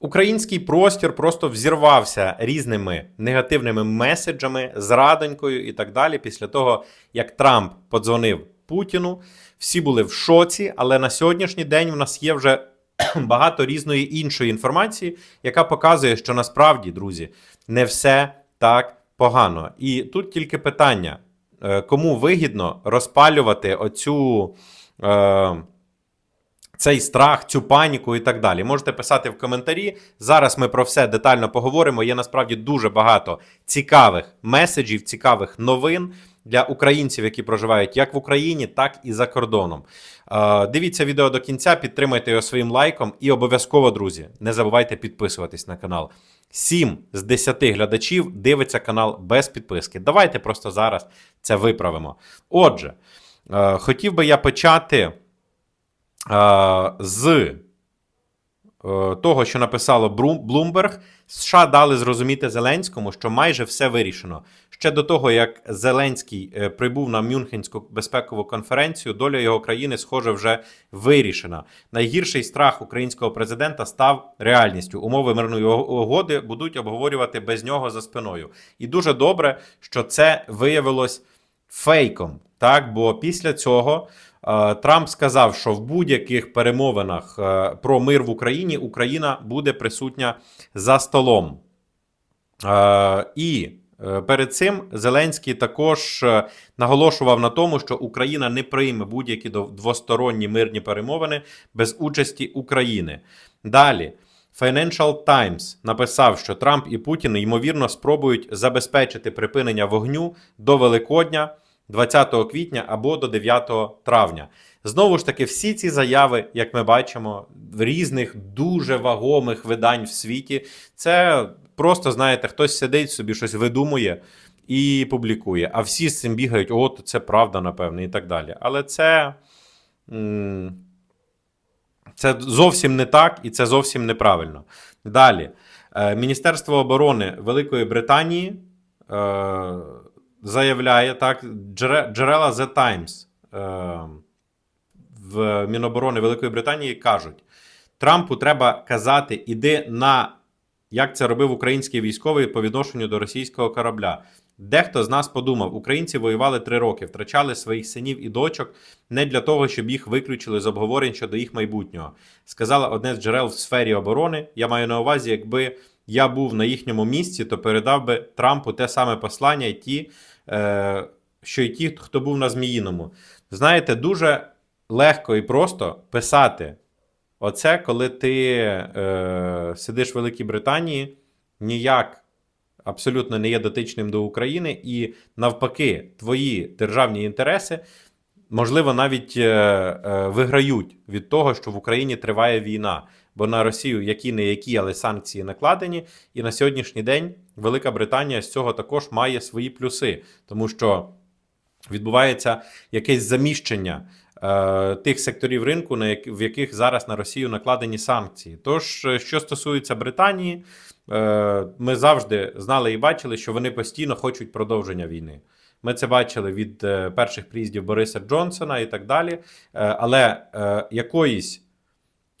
Український простір просто взірвався різними негативними меседжами, зрадонькою і так далі. Після того, як Трамп подзвонив Путіну, всі були в шоці, але на сьогоднішній день в нас є вже багато різної іншої інформації, яка показує, що насправді, друзі, не все так погано. І тут тільки питання: е, кому вигідно розпалювати оцю. Е, цей страх, цю паніку і так далі. Можете писати в коментарі. Зараз ми про все детально поговоримо. Є насправді дуже багато цікавих меседжів, цікавих новин для українців, які проживають як в Україні, так і за кордоном. Е, Дивіться відео до кінця, підтримайте його своїм лайком і обов'язково, друзі, не забувайте підписуватись на канал. 7 з 10 глядачів дивиться канал без підписки. Давайте просто зараз це виправимо. Отже, е, хотів би я почати. З е, того, що написало Bloomberg, США дали зрозуміти Зеленському, що майже все вирішено. Ще до того, як Зеленський е, прибув на Мюнхенську безпекову конференцію, доля його країни, схоже, вже вирішена. Найгірший страх українського президента став реальністю. Умови мирної угоди будуть обговорювати без нього за спиною. І дуже добре, що це виявилось фейком. Так, бо після цього Трамп сказав, що в будь-яких перемовинах е, про мир в Україні Україна буде присутня за столом. Е, І е, перед цим Зеленський також е, наголошував на тому, що Україна не прийме будь-які двосторонні мирні перемовини без участі України. Далі. Financial Times написав, що Трамп і Путін ймовірно спробують забезпечити припинення вогню до Великодня 20 квітня або до 9 травня. Знову ж таки, всі ці заяви, як ми бачимо, в різних дуже вагомих видань в світі, це просто, знаєте, хтось сидить собі, щось видумує і публікує. А всі з цим бігають, от це правда, напевне, і так далі. Але це. це зовсім не так і це зовсім неправильно. Далі. Е, Міністерство оборони Великої Британії е, заявляє так, джерела The Times е, в Міноборони Великої Британії кажуть: Трампу треба казати, іди на як це робив український військовий по відношенню до російського корабля. Дехто з нас подумав, українці воювали три роки, втрачали своїх синів і дочок не для того, щоб їх виключили з обговорень щодо їх майбутнього. Сказала одне з джерел в сфері оборони. Я маю на увазі, якби я був на їхньому місці, то передав би Трампу те саме послання, і ті, е, що й ті, хто був на Зміїному. Знаєте, дуже легко і просто писати оце, коли ти е, сидиш в Великій Британії, ніяк абсолютно не є дотичним до України, і навпаки, твої державні інтереси, можливо, навіть е, е, виграють від того, що в Україні триває війна. Бо на Росію які не які, але санкції накладені. І на сьогоднішній день Велика Британія з цього також має свої плюси, тому що відбувається якесь заміщення е, тих секторів ринку, на як, в яких зараз на Росію накладені санкції. Тож, е, що стосується Британії, е, ми завжди знали і бачили, що вони постійно хочуть продовження війни. Ми це бачили від перших приїздів Бориса Джонсона і так далі. Але якоїсь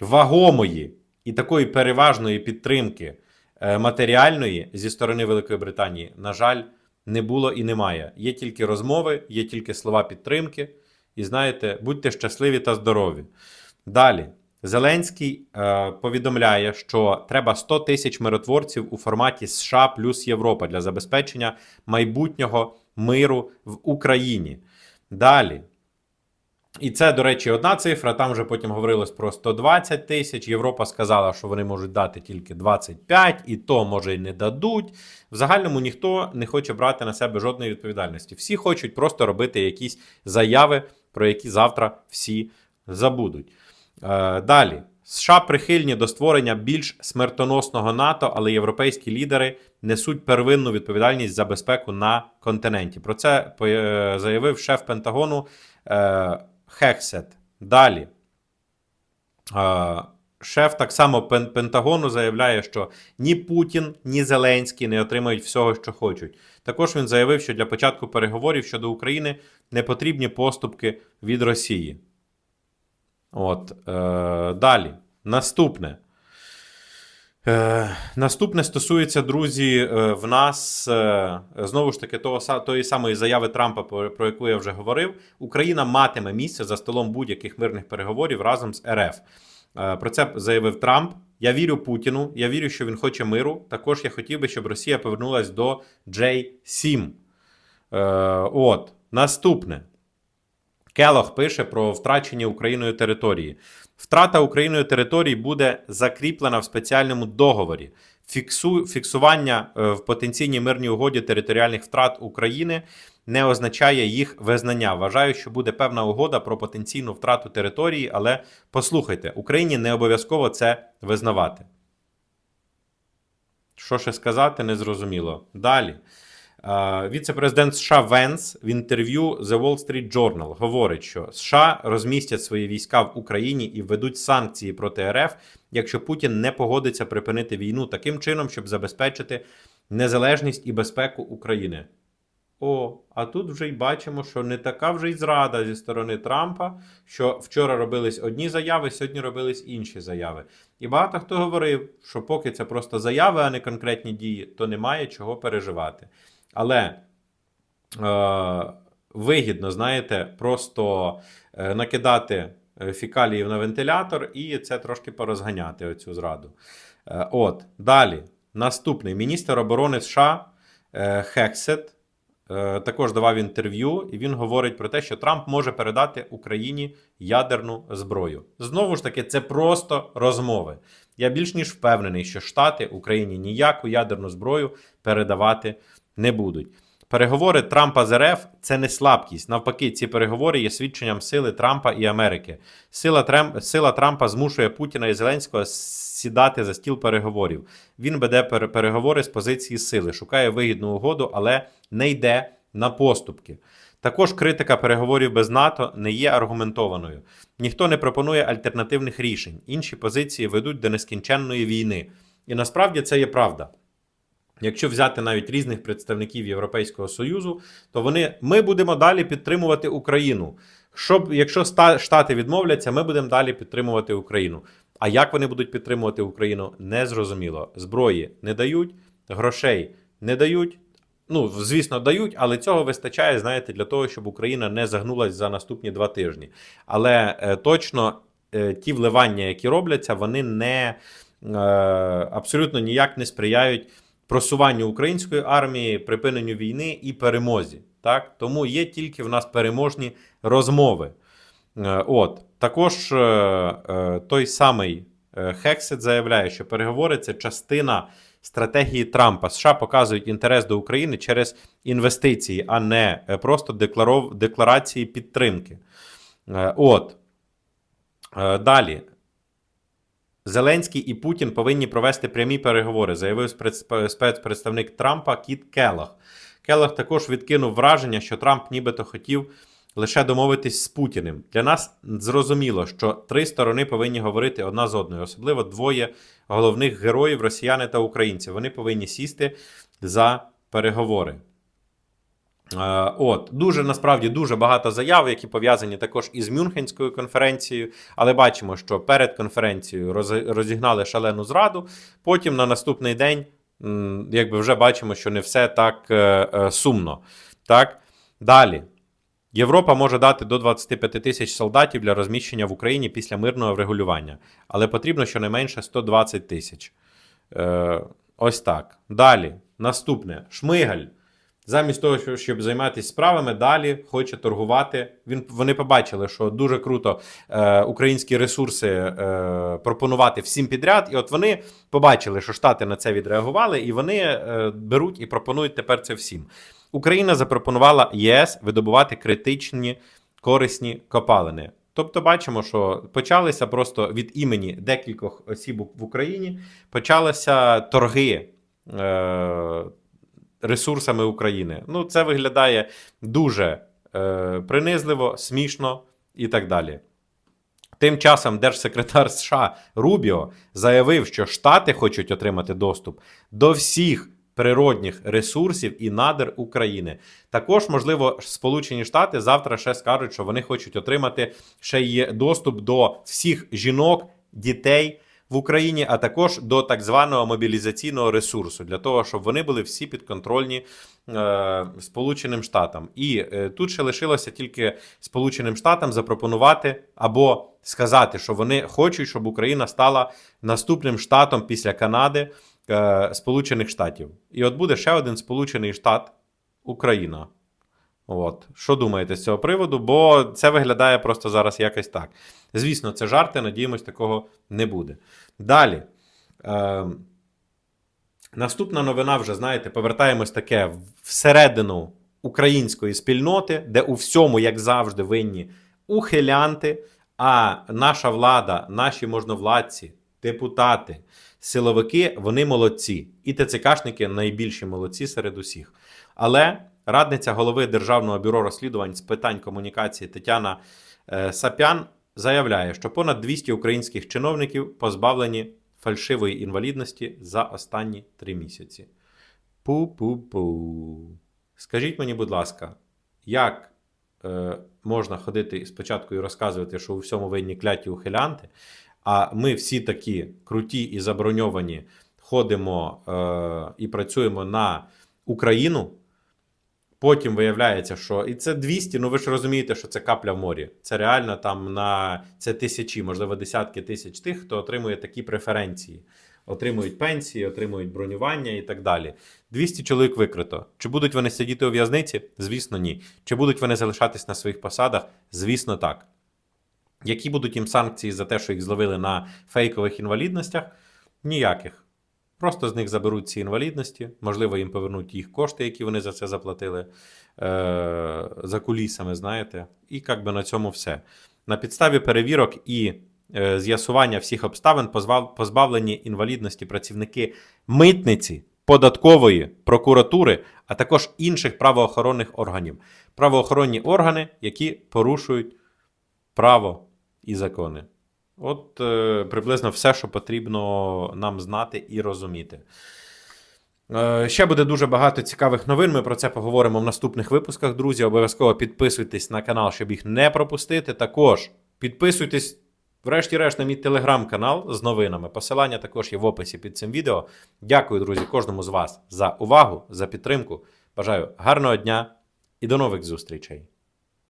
вагомої і такої переважної підтримки е, матеріальної зі сторони Великої Британії, на жаль, не було і немає. Є тільки розмови, є тільки слова підтримки. І знаєте, будьте щасливі та здорові. Далі. Зеленський е, повідомляє, що треба 100 тисяч миротворців у форматі США плюс Європа для забезпечення майбутнього миру в Україні. Далі. І це, до речі, одна цифра. Там вже потім говорилось про 120 тисяч. Європа сказала, що вони можуть дати тільки 25, і то може й не дадуть. В загальному ніхто не хоче брати на себе жодної відповідальності. Всі хочуть просто робити якісь заяви, про які завтра всі забудуть. Е, далі. США прихильні до створення більш смертоносного НАТО, але європейські лідери несуть первинну відповідальність за безпеку на континенті. Про це е, заявив шеф Пентагону е, Хексет. Далі. Шеф так само Пентагону заявляє, що ні Путін, ні Зеленський не отримають всього, що хочуть. Також він заявив, що для початку переговорів щодо України не потрібні поступки від Росії. От, е, далі. Наступне. Е, наступне стосується, друзі, е, в нас е, знову ж таки того, тої самої заяви Трампа, про, яку я вже говорив. Україна матиме місце за столом будь-яких мирних переговорів разом з РФ. Е, Про це заявив Трамп. Я вірю Путіну. Я вірю, що він хоче миру. Також я хотів би, щоб Росія повернулась до J7. Е, от, наступне. Келох пише про втрачення Україною території. Втрата Україною території буде закріплена в спеціальному договорі. Фіксу, фіксування е, в потенційній мирній угоді територіальних втрат України не означає їх визнання. Вважаю, що буде певна угода про потенційну втрату території, але послухайте, Україні не обов'язково це визнавати. Що ще сказати, незрозуміло. Далі. Віце-президент США Венс в інтерв'ю The Wall Street Journal говорить, що США розмістять свої війська в Україні і введуть санкції проти РФ, якщо Путін не погодиться припинити війну таким чином, щоб забезпечити незалежність і безпеку України. О, а тут вже й бачимо, що не така вже й зрада зі сторони Трампа, що вчора робились одні заяви, сьогодні робились інші заяви. І багато хто говорив, що поки це просто заяви, а не конкретні дії, то немає чого переживати. Але е, вигідно, знаєте, просто е, накидати е, фікаліїв на вентилятор і це трошки порозганяти оцю зраду. Е, от, далі. Наступний міністр оборони США е, Хексет е, також давав інтерв'ю, і він говорить про те, що Трамп може передати Україні ядерну зброю. Знову ж таки, це просто розмови. Я більш ніж впевнений, що Штати Україні ніяку ядерну зброю передавати не будуть. Переговори Трампа з РФ це не слабкість. Навпаки, ці переговори є свідченням сили Трампа і Америки. Сила, Трем... Сила Трампа змушує Путіна і Зеленського сідати за стіл переговорів. Він веде пере- переговори з позиції сили, шукає вигідну угоду, але не йде на поступки. Також критика переговорів без НАТО не є аргументованою. Ніхто не пропонує альтернативних рішень. Інші позиції ведуть до нескінченної війни. І насправді це є правда. Якщо взяти навіть різних представників Європейського Союзу, то вони ми будемо далі підтримувати Україну. Щоб, якщо Штати відмовляться, ми будемо далі підтримувати Україну. А як вони будуть підтримувати Україну, не зрозуміло. Зброї не дають, грошей не дають. Ну, звісно, дають, але цього вистачає, знаєте, для того, щоб Україна не загнулась за наступні два тижні. Але е, точно е, ті вливання, які робляться, вони не е, абсолютно ніяк не сприяють просуванню української армії, припиненню війни і перемозі. Так? Тому є тільки в нас переможні розмови. Е, От також е, е, той самий Хексет заявляє, що переговори це частина стратегії Трампа. США показують інтерес до України через інвестиції, а не просто декларов... декларації підтримки. От далі. Зеленський і Путін повинні провести прямі переговори, заявив спец- спецпредставник Трампа Кіт Келлах. Келлах також відкинув враження, що Трамп нібито хотів лише домовитись з Путіним. Для нас зрозуміло, що три сторони повинні говорити одна з одною, особливо двоє головних героїв росіяни та українці. Вони повинні сісти за переговори. Е, От дуже насправді дуже багато заяв, які пов'язані також із Мюнхенською конференцією. Але бачимо, що перед конференцією розігнали шалену зраду. Потім на наступний день, якби вже бачимо, що не все так е, е, сумно. Так далі. Європа може дати до 25 тисяч солдатів для розміщення в Україні після мирного врегулювання, але потрібно щонайменше 120 тисяч. Е, ось так. Далі. Наступне. Шмигаль. Замість того, щоб займатися справами, далі хоче торгувати. Він вони побачили, що дуже круто е, українські ресурси е, пропонувати всім підряд. І от вони побачили, що Штати на це відреагували, і вони е, беруть і пропонують тепер це всім. Україна запропонувала ЄС видобувати критичні корисні копалини. Тобто, бачимо, що почалися просто від імені декількох осіб в Україні, почалися торги. Ресурсами України. Ну, це виглядає дуже е, принизливо, смішно і так далі. Тим часом держсекретар США Рубіо заявив, що Штати хочуть отримати доступ до всіх природних ресурсів і надр України. Також, можливо, Сполучені Штати завтра ще скажуть, що вони хочуть отримати ще й доступ до всіх жінок, дітей в Україні, а також до так званого мобілізаційного ресурсу, для того, щоб вони були всі підконтрольні е, Сполученим Штатам. І е, тут ще лишилося тільки Сполученим Штатам запропонувати або сказати, що вони хочуть, щоб Україна стала наступним штатом після Канади е, Сполучених Штатів. І от буде ще один Сполучений Штат Україна. От. Що думаєте з цього приводу? Бо це виглядає просто зараз якось так. Звісно, це жарти, надіємось, такого не буде. Далі. Е, наступна новина, вже знаєте, повертаємось таке всередину української спільноти, де у всьому, як завжди, винні ухилянти, а наша влада, наші можновладці, депутати, силовики, вони молодці. І ТЦКшники найбільші молодці серед усіх. Але радниця голови Державного бюро розслідувань з питань комунікації Тетяна е, Сапян заявляє, що понад 200 українських чиновників позбавлені фальшивої інвалідності за останні три місяці. Пу-пу-пу. Скажіть мені, будь ласка, як е, можна ходити спочатку і розказувати, що у всьому винні кляті ухилянти, а ми всі такі круті і заброньовані ходимо е, і працюємо на Україну. Потім виявляється, що і це 200, ну ви ж розумієте, що це капля в морі. Це реально там на це тисячі, можливо, десятки тисяч тих, хто отримує такі преференції. Отримують пенсії, отримують бронювання і так далі. 200 чоловік викрито. Чи будуть вони сидіти у в'язниці? Звісно, ні. Чи будуть вони залишатись на своїх посадах? Звісно, так. Які будуть їм санкції за те, що їх зловили на фейкових інвалідностях? Ніяких. Просто з них заберуть ці інвалідності, можливо, їм повернуть їх кошти, які вони за це заплатили е- за кулісами, знаєте, і як би на цьому все. На підставі перевірок і е- з'ясування всіх обставин позбав- позбавлені інвалідності працівники митниці, податкової, прокуратури, а також інших правоохоронних органів. Правоохоронні органи, які порушують право і закони. От е, приблизно все, що потрібно нам знати і розуміти. Е, ще буде дуже багато цікавих новин. Ми про це поговоримо в наступних випусках, друзі. Обов'язково підписуйтесь на канал, щоб їх не пропустити. Також підписуйтесь, врешті-решт, на мій телеграм-канал з новинами. Посилання також є в описі під цим відео. Дякую, друзі, кожному з вас за увагу, за підтримку. Бажаю гарного дня і до нових зустрічей!